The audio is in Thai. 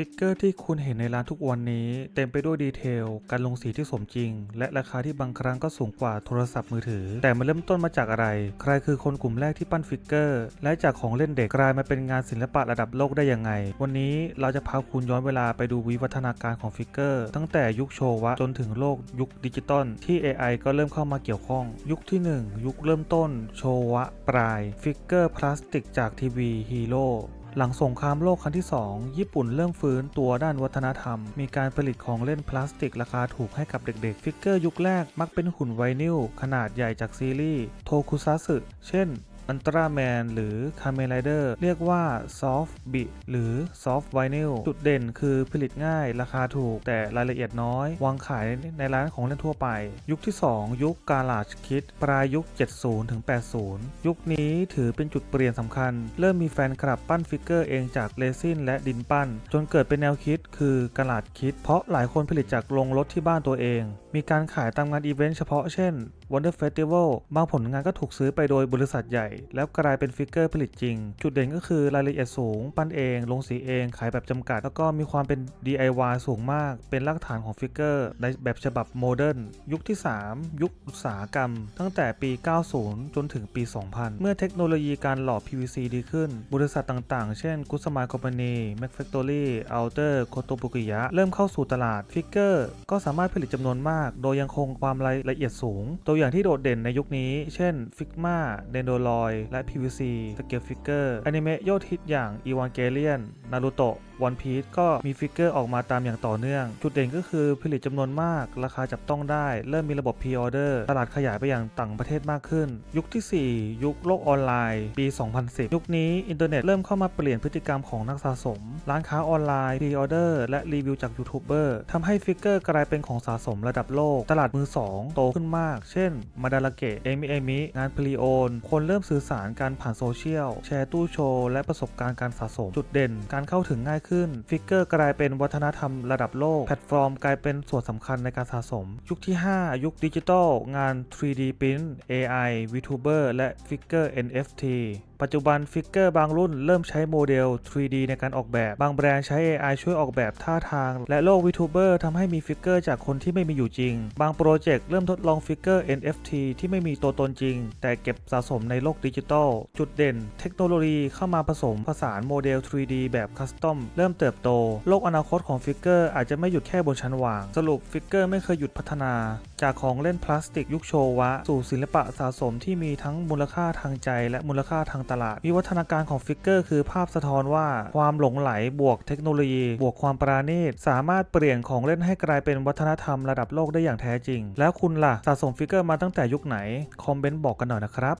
ฟิกเกอร์ที่คุณเห็นในร้านทุกวันนี้เต็มไปด้วยดีเทล การลงสีที่สมจริง และราคาที่บางครั้งก็สูงกว่าโทรศัพท์มือถือ แต่มันเริ่มต้นมาจากอะไร ใครคือคนกลุ่มแรกที่ปั้นฟิกเกอร์ และจากของเล่นเด็กกลายมาเป็นงานศิลปะระดับโลกได้ยังไง วันนี้เราจะพาคุณย้อนเวลาไปดูวิวัฒนาการของฟิกเกอร์ ตั้งแต่ยุคโชวะจนถึงโลกยุคดิจิตอลที่ AI ก็เริ่มเข้ามาเกี่ยวข้อง ยุคที่ 1 ยุคเริ่มต้น โชวะปลาย ฟิกเกอร์พลาสติกจากทีวีฮีโร่ หลังสงครามโลกครั้งที่ 2 ญี่ปุ่นเริ่มฟื้นตัวด้านวัฒนธรรม มีการผลิตของเล่นพลาสติกราคาถูกให้กับเด็กๆ ฟิกเกอร์ยุคแรกมักเป็นหุ่นไวนิลขนาดใหญ่จากซีรีส์โทคุซัสึ เช่น อันตราแมนหรือคาเม r ไรเดอร์เรียกว่าซอฟต์บิหรือซอฟต์ไวนิลจุดเด่นคือผลิตง่าย ราคาถูก แต่รายละเอียดน้อย วางขายในร้านของเล่นทั่วไป ยุคที่ 2 ยุคกาลาชคิดปลายยุค 70ถึง80 ยุคนี้ถือเป็นจุดเปลี่ยนสำคัญ เริ่มมีแฟนคลับปั้นฟิกเกอร์เองจากเรซินและดินปั้น จนเกิดเป็นแนวคิดคือกาลาดคิด เพราะหลายคนผลิตจากโรงรถที่บ้านตัวเอง มีการขายตามงานอีเวนต์เฉพาะเช่น Wonder Festival บางผลงานก็ถูกซื้อไปโดยบริษัทใหญ่แล้วกลายเป็นฟิกเกอร์ผลิตจริง จุดเด่นก็คือรายละเอียดสูง ปั้นเอง ลงสีเอง ขายแบบจำกัด แล้วก็มีความเป็น DIY สูงมาก เป็นรากฐานของฟิกเกอร์ในแบบฉบับโมเดิร์นยุคที่ 3 ยุคอุตสาหกรรม ตั้งแต่ปี 90 จนถึงปี 2000 เมื่อเทคโนโลยีการหล่อ PVC ดีขึ้น บริษัทต่างๆ เช่น g o o d s m i l e Company Mac Factory Alter Kotobukiya เริ่มเข้าสู่ตลาดฟิกเกอร์ก็สามารถผลิตจำนวนมาก โดยยังคงความรายละเอียดสูง ตัวอย่างที่โดดเด่นในยุคนี้ เช่น Figma Dendroid และ PVC สเกลฟิกเกอร์อนิเมะยอดฮิตอย่าง Evangelion Naruto One Piece ก็มีฟิกเกอร์ออกมาตามอย่างต่อเนื่อง จุดเด่นก็คือผลิตจำนวนมาก ราคาจับต้องได้ เริ่มมีระบบ Pre-order ตลาดขยายไปอย่างต่างประเทศมากขึ้น ยุคที่ 4 ยุคโลกออนไลน์ ปี 2010 ยุคนี้อินเทอร์เน็ตเริ่มเข้ามาเปลี่ยนพฤติกรรมของนักสะสม ร้านค้าออนไลน์ Pre-order และรีวิวจากยูทูบเบอร์ทำให้ฟิกเกอร์กลายเป็นของสะสมระดับโลก ตลาดมือ 2 โตขึ้นมาก เช่นมาดาราเกะเอมิเอมิงานพลีโอนคนเริ่มซื้อสื่อสารการผ่านโซเชียล แชร์ตู้โชว์ และประสบการณ์การสะสม จุดเด่น การเข้าถึงง่ายขึ้น ฟิกเกอร์กลายเป็นวัฒนธรรมระดับโลก แพลตฟอร์มกลายเป็นส่วนสำคัญในการสะสม ยุคที่ 5 ยุคดิจิทัล งาน 3D Print AI VTuber และฟิกเกอร์ NFT ปัจจุบันฟิกเกอร์บางรุ่นเริ่มใช้โมเดล 3D ในการออกแบบ บางแบรนด์ใช้ AI ช่วยออกแบบท่าทาง และโลก VTuber ทำให้มีฟิกเกอร์จากคนที่ไม่มีอยู่จริง บางโปรเจกต์เริ่มทดลองฟิกเกอร์ NFT ที่ไม่มีตัวตนจริง แต่เก็บสะสมในโลกดิจิทัล จุดเด่น เทคโนโลยีเข้ามาผสมผสานโมเดล 3D แบบคัสตอมเริ่มเติบโต โลกอนาคตของฟิกเกอร์อาจจะไม่หยุดแค่บนชั้นวาง สรุปฟิกเกอร์ไม่เคยหยุดพัฒนา จากของเล่นพลาสติกยุคโชวะ สู่ศิลปะสะสมที่มีทั้งมูลค่าทางใจ และมูลค่าทางตลาด วิวัฒนาการของฟิกเกอร์คือภาพสะท้อนว่าความหลงไหลบวกเทคโนโลยี บวกความปราณีตสามารถเปลี่ยนของเล่นให้กลายเป็นวัฒนธรรมระดับโลกได้อย่างแท้จริง แล้วคุณล่ะสะสมฟิกเกอร์มาตั้งแต่ยุคไหน คอมเมนต์บอกกันหน่อยนะครับ